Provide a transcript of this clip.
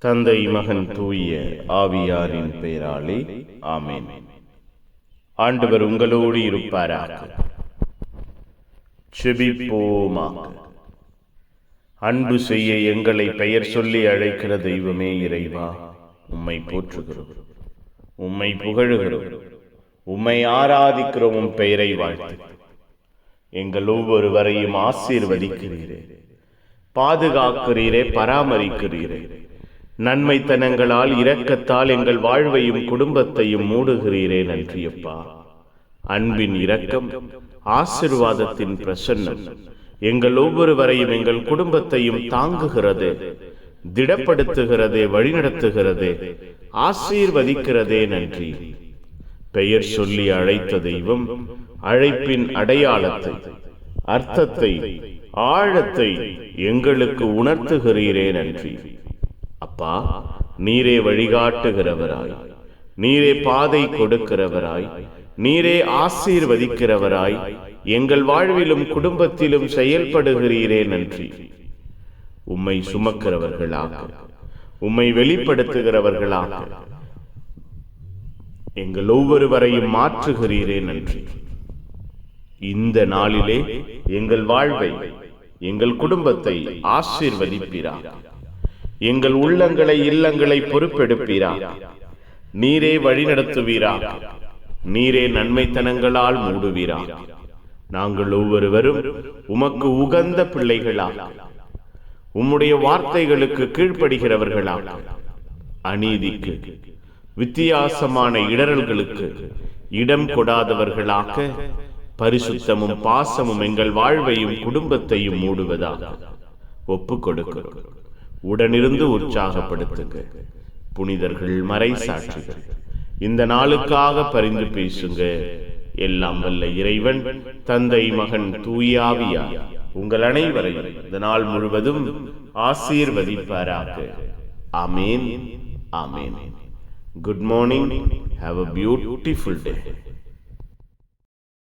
தந்தை மகன் தூய ஆவியாரின் பெயராலே ஆமேன். ஆண்டவர் உங்களோடு இருப்பாராக. செபிப்போமாக. அன்பு செய்ய எங்களை பெயர் சொல்லி அழைக்கிற தெய்வமே இறைவா உம்மை போற்றுகிறோம். உம்மை புகழுகிறோம். உம்மை ஆராதிக்கிறோம் உம் பெயரை வாழ்த்து. எங்கள் ஒவ்வொருவரையும் ஆசீர்வதிக்கிறீரே. பாதுகாக்கிறீரே பராமரிக்கிறீரே. நன்மைத்தனங்களால் இரக்கத்தால் எங்கள் வாழ்வையும் குடும்பத்தையும் மூடுகிறீரே நன்றியப்பா. அன்பின் இரக்கம் ஆசிர்வாதத்தின் பிரசன்னம் எங்கள் ஒவ்வொருவரையும் எங்கள் குடும்பத்தையும் தாங்குகிறது திடப்படுத்துகிறதே வழிநடத்துகிறதே ஆசீர்வதிக்கிறதே நன்றி. பெயர் சொல்லி அழைத்த தெய்வம் அழைப்பின் அடையாளத்தை அர்த்தத்தை ஆழத்தை எங்களுக்கு உணர்த்துகிறீரே நன்றி. அப்பா நீரே வழிகாட்டுகிறவராய். நீரே பாதை கொடுக்கிறவராய். நீரே ஆசீர்வதிக்கிறவராய். எங்கள் வாழ்விலும் குடும்பத்திலும் செயல்படுகிறீரே நன்றி. உம்மை சுமக்கிறவர்களாக. உம்மை வெளிப்படுத்துகிறவர்களாக. எங்கள் ஒவ்வொருவரையும் மாற்றுகிறீரே நன்றி. இந்த நாளிலே எங்கள் வாழ்வை எங்கள் குடும்பத்தை ஆசீர்வதிப்பீரா எங்கள் உள்ளங்களை இல்லங்களை பொறுப்பெடுப்பீரா? நீரே வழிநடத்துவீரா? நீரே நன்மைத்தனங்களால் மூடுவீரா? நாங்கள் ஒவ்வொருவரும் உமக்கு உகந்த பிள்ளைகளா? உம்முடைய வார்த்தைகளுக்கு கீழ்ப்படுகிறவர்களா? அநீதிக்கு வித்தியாசமான இடரல்களுக்கு இடம் கொடாதவர்களாக பரிசுத்தமும் பாசமும் எங்கள் வாழ்வையும் குடும்பத்தையும் மூடுவதாக ஒப்பு கொடுக்கிறோம் உடனிருந்து உற்சாகப்படுத்துங்க. புனிதர்கள் மறை சாட்சிகள் இந்த நாளுக்காக பரிந்து பேசுங்க. எல்லாம் வல்ல இறைவன் தந்தை மகன் தூயாவியா. உங்கள் அனைவரையும் இந்த நாள் முழுவதும் ஆசீர்வதிப்பாராக. ஆமேன். ஆமேன். Good morning have a beautiful day